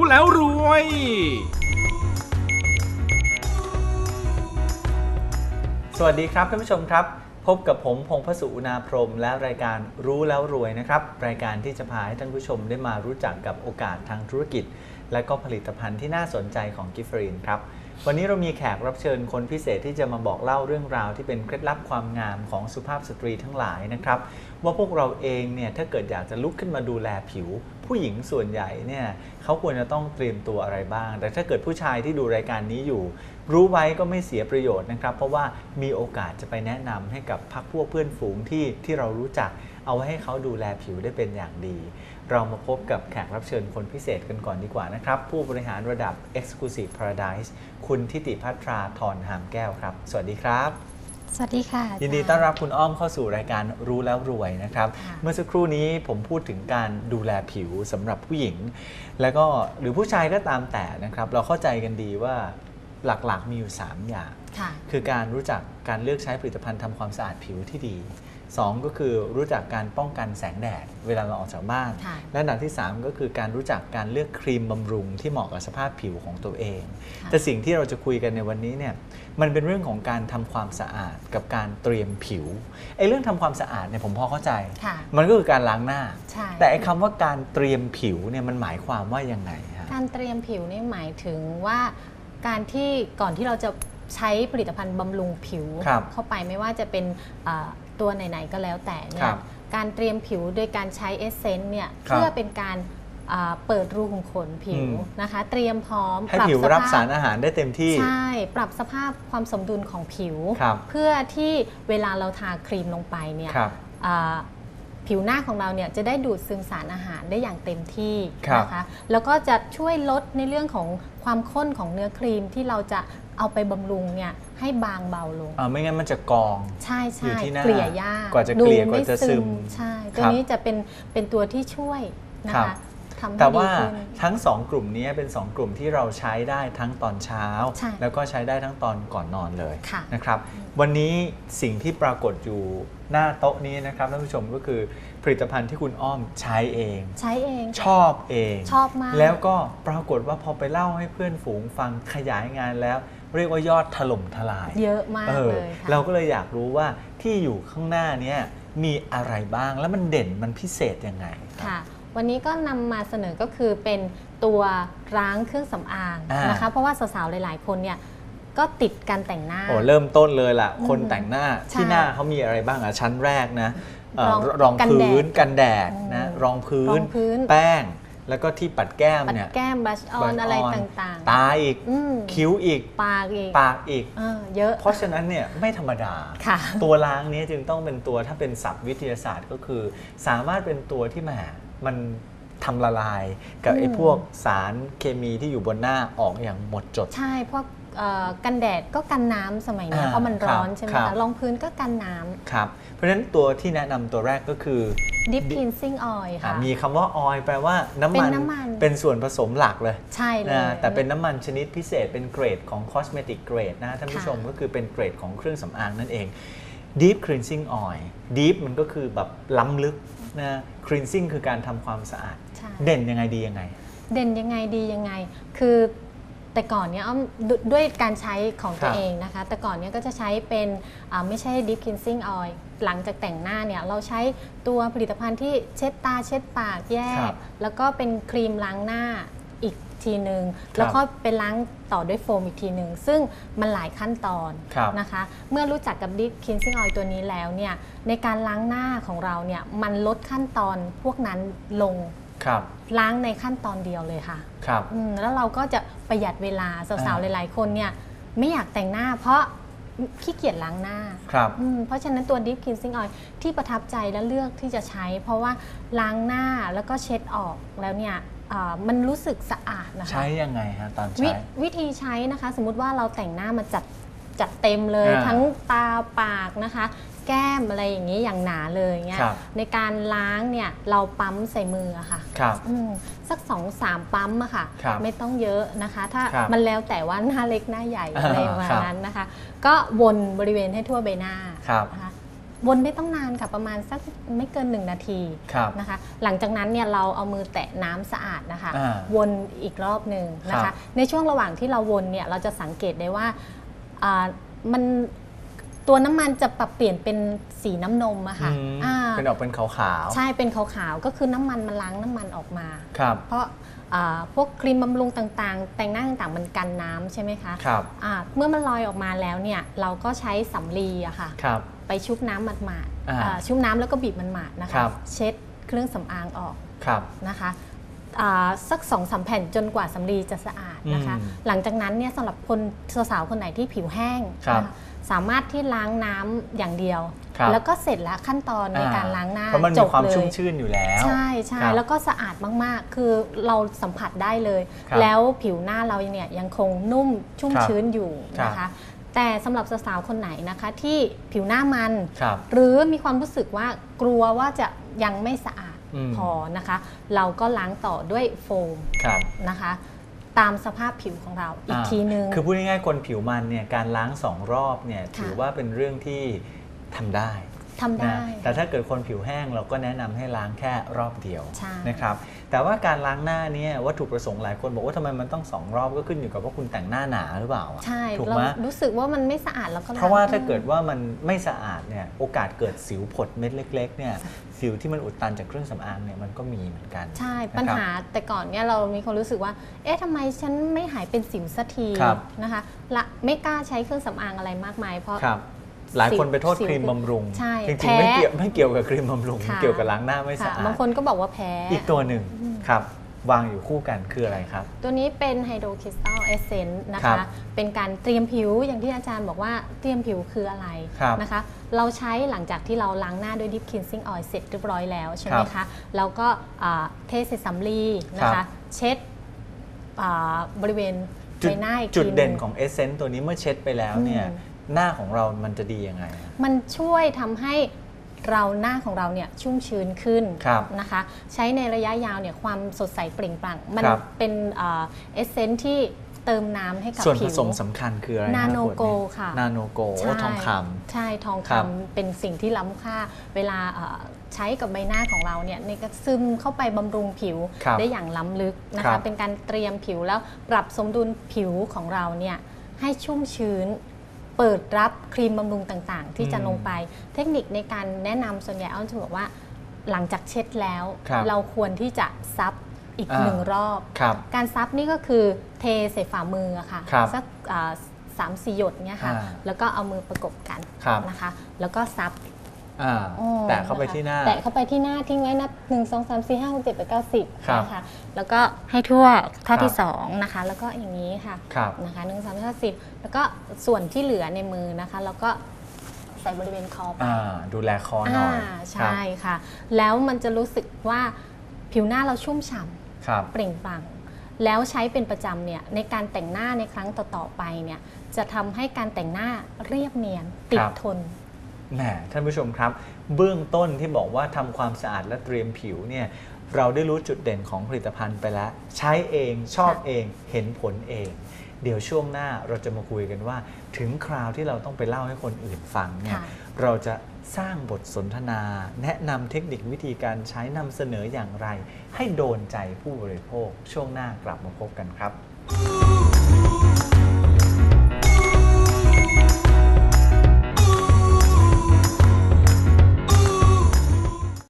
รู้แล้วรวย สวัสดีครับท่านผู้ชมครับ พบกับผมพงพสุนาพรม และรายการรู้แล้วรวยนะครับ รายการที่จะพาให้ท่านผู้ชมได้มารู้จักกับโอกาสทางธุรกิจ และก็ผลิตภัณฑ์ที่น่าสนใจของกิฟฟรีนครับ วันนี้เรามีแขกรับเชิญคนพิเศษที่จะมาบอกเล่าเรื่องราวที่เป็นเคล็ดลับความงามของสุภาพสตรีทั้งหลายนะครับ ว่าพวกเราเองเนี่ยถ้าเกิดอยากจะลุกขึ้นมาดูแลผิว ผู้หญิงส่วนใหญ่เนี่ยเขาควรจะต้องเตรียมตัวอะไรบ้าง แต่ถ้าเกิดผู้ชายที่ดูรายการนี้อยู่ รู้ไว้ก็ไม่เสียประโยชน์นะครับ เพราะว่ามีโอกาสจะไปแนะนำให้กับพักพวกเพื่อนฝูงที่ที่เรารู้จัก เอาไว้ให้เขาดูแลผิวได้เป็นอย่างดี เรามาพบกับแขกรับเชิญคนพิเศษกันก่อนดีกว่านะครับ ผู้บริหารระดับ Exclusive Paradise คุณทิติพัทราธรหามแก้วครับ สวัสดีครับ สวัสดีค่ะยินดีต้อนรับคุณอ้อมเข้าสู่รายการรู้แล้วรวยนะครับค่ะเมื่อสักครู่นี้ผมพูดถึงการดูแลผิวสำหรับผู้หญิง แล้วก็หรือผู้ชายก็ตามแต่นะครับ เราเข้าใจกันดีว่าหลักๆมีอยู่ 3 อย่างค่ะคือการรู้จักการเลือกใช้ผลิตภัณฑ์ทำความสะอาดผิวที่ดี 2 ก็คือรู้จักการป้องกันแสงแดดเวลาเราออกจากบ้านค่ะและอันดับที่ 3 ก็คือการรู้จักการเลือกครีมบำรุงที่เหมาะกับสภาพผิวของตัวเองค่ะแต่สิ่งที่เราจะคุยกันในวันนี้เนี่ยมันเป็นเรื่องของการทำความสะอาดกับการเตรียมผิวไอ้เรื่องทำความสะอาดเนี่ยผมพอเข้าใจค่ะมันก็คือการล้างหน้าใช่แต่ไอ้คำว่าการเตรียมผิวเนี่ยมันหมายความว่ายังไงฮะการเตรียมผิวนี่หมายถึงว่าการที่ก่อนที่เราจะใช้ผลิตภัณฑ์บำรุงผิวครับเข้าไปไม่ว่าจะเป็นอ่า ตัวไหนๆก็แล้วแต่เนี่ครัยบการเตรียมผิวโดยการใช้เอสเซนต์เนี่ยครับเพื่อเป็นการอ่าเปิดรูขุมขนผิวอืม นะคะ เตรียมพร้อมให้ปผิวสรับภพสารอาหารได้เต็มที่ ใช่ ปรับสภาพความสมดุลของผิว ครับเพื่อที่เวลาเราทาครีมลงไปเนี่ยครับอ่า ผิวหน้าของเราเนี่ยจะได้ดูดซึมสารอาหารได้อย่างเต็มที่ครับนะคะแล้วก็จะช่วยลดในเรื่องของความข้นของเนื้อครีมที่เราจะเอาไปบำรุงเนี่ยให้บางเบาลงอ่าไม่งั้นมันจะกอง ใช่อยู่ใช่ที่หน้าเกลี่ยยากกว่าจะเกลี่ยดูกว่าจะไม่ซึม ใช่คตัวรับนี้จะเป็นเป็นตัวที่ช่วยนะครัคะบ ทำให้แต่ดีว่าขึ้น ทั้ง 2 กลุ่มนี้เป็น 2 กลุ่มที่เราใช้ได้ทั้งตอนเช้า ใช่แล้วก็ใช้ได้ทั้งตอนก่อนนอนเลยค่ะนะครับ วันนี้สิ่งที่ปรากฏอยู่หน้าโต๊ะนี้นะครับท่านผู้ชมก็คือผลิตภัณฑ์ที่คุณอ้อมใช้เอง ใช้เอง ชอบเอง ชอบมาก แล้วก็ปรากฏว่าพอไปเล่าให้เพื่อนฝูงฟังขยายงานแล้ว เรียกว่ายอดถล่มทลาย เยอะมากเออเลยค่ะ เราก็เลยอยากรู้ว่าที่อยู่ข้างหน้าเนี้มีอะไรบ้างแล้วมันเด่นมันพิเศษยังไงครับ ค่ะ วันนี้ก็นำมาเสนอก็คือเป็นตัวล้างเครื่องสำอางอ่าน นะคะ เพราะว่าสาวๆหลาย ๆ คนเนี่ยก็ติดการแต่งหน้า โอ้เริ่มต้นเลยล่ะอืมคนแต่งหน้าใช่ที่หน้าเขามีอะไรบ้างอะชั้นแรกนะเอ่อรองรองกันพื้นแดดกันแดดอืมนะรองพื้รอนงพื้น แป้ง แล้วก็ที่ปัดแก้มปัดเนี่ยแก้มบลัชออ blush นอะไร on ต่างตาอีก อืม คิ้วอีกๆปากอีกปากอีก เออเยอะเพราะฉะนั้นเนี่ยไม่ธรรมดา ค่ะ ตัวล้างนี้จึงต้องเป็นตัวถ้าเป็นศัพท์วิทยาศาสตร์ก็คือ สามารถเป็นตัวที่แหม มันทำละลายกับอืมไอ้พวกสารเคมีที่อยู่บนหน้าออกอย่างหมดจด ใช่พวกเอ่อกันแดดก็กันน้ำสมัยเนี้ยอ่าเพราะมันร้อนครับใช่ไหมครัคะบรองพื้นก็กันน้ำครับเพราะฉะนั้นตัวที่แนะนำตัวแรกก็คือ Deep Cleansing Oil อะค่ะมีคำว่าออยแปลว่าน้ำมันเป็นน้ำมันเป็นส่วนผสมหลักเลย ใช่เลยนะแต่เป็นน้ำมันชนิดพิเศษเป็นเกรดของ cosmetic grade นะท่านผู้ค่ะชมก็คือเป็นเกรดของเครื่องสำอางนั่นเอง deep cleansing oil deep มันก็คือแบบล้ำลึก นะ cleansing คือการทำความสะอาด ใช่ เด่นยังไงดียังไง เด่นยังไงดียังไง คือแต่ก่อนเนี้ยอ้อมดด้วยการใช้ของควรับตัเองนะคะ แต่ก่อนเนี้ยก็จะใช้เป็นอ่าไม่ใช่ deep cleansing oil หลังจากแต่งหน้าเนี่ยเราใช้ตัวผลิตภัณฑ์ที่เช็ดตาเช็ดปากแยครัก บแล้วก็เป็นครีมล้างหน้าอีก ทีหนึ่งครับแล้วก็เป็นล้างต่อด้วยโฟมอีกทีหนึ่งซึ่งมันหลายขั้นตอนครับนะคะ เมื่อรู้จักกับ deep cleansing oil ตัวนี้แล้วเนี่ยในการล้างหน้าของเราเนี่ยมันลดขั้นตอนพวกนั้นลงครับล้างในขั้นตอนเดียวเลยค่ะครับอืมแล้วเราก็จะประหยัดเวลาสาวอ่าๆหลาย ๆ คนเนี่ยไม่อยากแต่งหน้าเพราะขี้เกียจล้างหน้าครับอืมเพราะฉะนั้นตัว Deep Cleansing Oil ที่ประทับใจและเลือกที่จะใช้ เพราะว่าล้างหน้าแล้วก็เช็ดออกแล้วเนี่ย อ่ามันรู้สึกสะอาดนะคะ ใช้ยังไงฮะตอนวิใช้ วิธีใช้นะคะ สมมุติว่าเราแต่งหน้ามาจัดจัดเต็มเลย อ่าทั้งตาปากนะคะ แก้มอะไรอย่างนี้อย่างหนาเลยเงี้ยครับ ในการล้างเนี่ยเราปั๊มใส่มืออะค่ะ ครับ อืมสักสองสามปั๊มอะค่ะ ครับไม่ต้องเยอะนะคะ ถ้าครับมันแล้วแต่ว่าหน้าเล็กหน้าใหญ่อ่าอะไรประมาณครับนั้นนะคะ ก็วนบริเวณให้ทั่วใบหน้าครับ นะคะ วนไม่ต้องนานค่ะประมาณสักไม่เกิน 1 นาทีครับนะคะ หลังจากนั้นเนี่ยเราเอามือแตะน้ำสะอาดนะคะอ่าวนอีกรอบหนึ่งนะครัคะบในช่วงระหว่างที่เราวนเนี่ยเราจะสังเกตได้ว่าอ่ามันตัวน้ำมันจะปรับเปลี่ยนเป็นสีน้ำนมอะค่ะอืมอ่าเป็นออกเป็นขาวๆใช่เป็นขาวๆก็คือน้ำมันมันล้างน้ำมันออกมาครับเพราะอ่าพวกครีมบำรุงต่างๆ แต่งหน้าต่างๆ มันกันน้ำใช่ไหมคะครับอ่าเมื่อมันลอยออกมาแล้วเนี่ยเราก็ใช้สำลีอะค่ะครับ ไปชุบน้ำหมาดอ่าๆอ่าชุบน้ำแล้วก็บีบมันหมาดๆนะครัคะ บ เช็ดเครื่องสำอางออกครับ นะคะอ่าสักสองสามแผ่นจนกว่าสำลีจะสะอาดนะคะ อืมหลังจากนั้นเนี่ยสำหรับคนสาวๆคนไหนที่ผิวแห้งครับนะคะสามารถที่ล้างน้ำอย่างเดียว ครับ แล้วก็เสร็จแล้วขั้นตอนในอ่การล้างหน้าเพราะมันจมีบความเลย ชุ่มชื่นอยู่แล้ว ใช่ใช่ครับแล้วก็สะอาดมาก ๆ คือเราสัมผัสได้เลย ครับแล้วผิวหน้าเราเนี่ยยังคงนุ่มชุ่มครับชื้นอยู่นะครัคะ บ แต่สำหรับสาวๆคนไหนนะคะที่ผิวหน้ามันครับหรือมีความรู้สึกว่ากลัวว่าจะยังไม่สะอาดอืมพอนะคะ เราก็ล้างต่อด้วยโฟมครับนะคะตามสภาพผิวของเราอีกอ่าทีนึง คือพูดง่ายๆคนผิวมันเนี่ยการล้างสองรอบเนี่ยค่ะถือว่าเป็นเรื่องที่ทำได้ทำได้นะแต่ถ้าเกิดคนผิวแห้งเราก็แนะนำให้ล้างแค่รอบเดียวใช่นะครับ แต่ว่าการล้างหน้าเนี่ยวัตถุประสงค์หลายคนบอกว่าทำไมมันต้องสองรอบก็ขึ้นอยู่กับว่าคุณแต่งหน้าหนาหรือเปล่าอะใช่ถูกเราไหมรู้สึกว่ามันไม่สะอาดแล้วก็ล้งเพราะว่าถ้าเกิดว่ามันไม่สะอาดเนี่ยโอกาสเกิดสิวผดเม็ดเล็กๆเนี่ยสิวที่มันอุดตันจากเครื่องสำอางเนี่ยมันก็มีเหมือนกัน ใช่นะครับปัญหาแต่ก่อนเนี่ยเรามีความรู้สึกว่า เอ๊ะทำไมฉันไม่หายเป็นสิวสักทีครับนะคะละไม่กล้าใช้เครื่องสำอางอะไรมากมายเพราะครับ หลายคนไปโทษสิวครีมบำรุง ใช่จริงแพ้ๆไม่เกี่ยวไม่เกี่ยวกับครีมบำรุง ค่ะ เกี่ยวกับล้างหน้าไม่สะค่ะอาดบางคนก็บอกว่าแพ้ อีกตัวหนึ่งครับ วางอยู่คู่กันคืออะไรครับ ตัวนี้เป็นไฮโดรคริสตัลเอเซนต์นะครัคะ บเป็นการเตรียมผิวอย่างที่อาจารย์บอกว่าเตรียมผิวคืออะไรครับนะคะ เราใช้หลังจากที่เราล้างหน้าด้วยดิฟคินซิ่งออยล์เสร็จเรียบร้อยแล้วใช่ไหมครัคะบเราก็อ่าเทใส่สำลีนะครัคะ บ เช็ดอ่าบริเวณจุดใบหน้าอีกจุดทีหเด่นงของเอเซนต์ตัวนี้เมื่อเช็ดไปแล้วเนี่ย อืม หน้าของเรามันจะดียังไงอะมันช่วยทำให้เราหน้าของเราเนี่ยชุ่มชื้นขึ้นครับนะคะ ใช้ในระยะยาวเนี่ยความสดใสเปล่งปลั่ง มันครับ เป็นเอเซนที่เติมน้ำให้กับส่วนผผิว สมสำคัญคืออะไระนาโนขวดโกค่ะ นาโนโกใช่ทองคำ ใช่ทองครับคำเป็นสิ่งที่ล้ำค่า เวลาเอ่อใช้กับใบหน้าของเราเนี่ยในก็ซึมเข้าไปบำรุงผิวครับได้อย่างล้ำลึกนะครัคะ บเป็นการเตรียมผิวแล้วปรับสมดุลผิวของเราเนี่ยให้ชุ่มชื้น เปิดรับครีมบำรุงต่างๆ ที่จะอืมลงไป เทคนิคในการแนะนำส่วนใหญ่อ้อมจะบอกว่าหลังจากเช็ดแล้ว ครับเราควรที่จะซับอีกอ่าหนึ่งรอบ ครับการซับนี่ก็คือเทใส่ฝ่ามืออะค่ะครับสักอ่าสามสี่หยดเนี่ยค่ะอ่าแล้วก็เอามือประกบกันครับนะคะ แล้วก็ซับ อ่าอ๋อแตะเข้าไปะคะที่หน้า แตะเข้าไปที่หน้าทิ้งไว้นับหนึ่งสองสามสี่ห้าหกเจ็ดแปดเก้าสิบครับนะคะแล้วก็ให้ทั่วข้อครัที่บสองนะคะ แล้วก็อย่างนี้ค่ะครับ นะคะหนึ่งสามสี่ห้าสิบแล้วก็ส่วนที่เหลือในมือนะคะ แล้วก็ใส่บริเวณคอไปอ่าดูแลคอหน่อยาใช่ค่ะ แล้วมันจะรู้สึกว่าผิวหน้าเราชุ่มฉ่ำ ครับ เปล่งปลั่งแล้วใช้เป็นประจำเนี่ยในการแต่งหน้าในครั้งต่อ ๆ ไปเนี่ยจะทำให้การแต่งหน้าเรียบเนียนติคดรับทน แหมท่านผู้ชมครับ เบื้องต้นที่บอกว่าทำความสะอาดและเตรียมผิวเนี่ยเราได้รู้จุดเด่นของผลิตภัณฑ์ไปแล้ว ใช้เองชอบค่ะเองเห็นผลเอง เดี๋ยวช่วงหน้าเราจะมาคุยกันว่า ถึงคราวที่เราต้องไปเล่าให้คนอื่นฟังเนี่ยค่ะ เราจะสร้างบทสนทนา แนะนำเทคนิควิธีการใช้นำเสนออย่างไร ให้โดนใจผู้บริโภค ช่วงหน้ากลับมาพบกันครับ